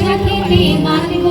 বৈশাখীতে মাতব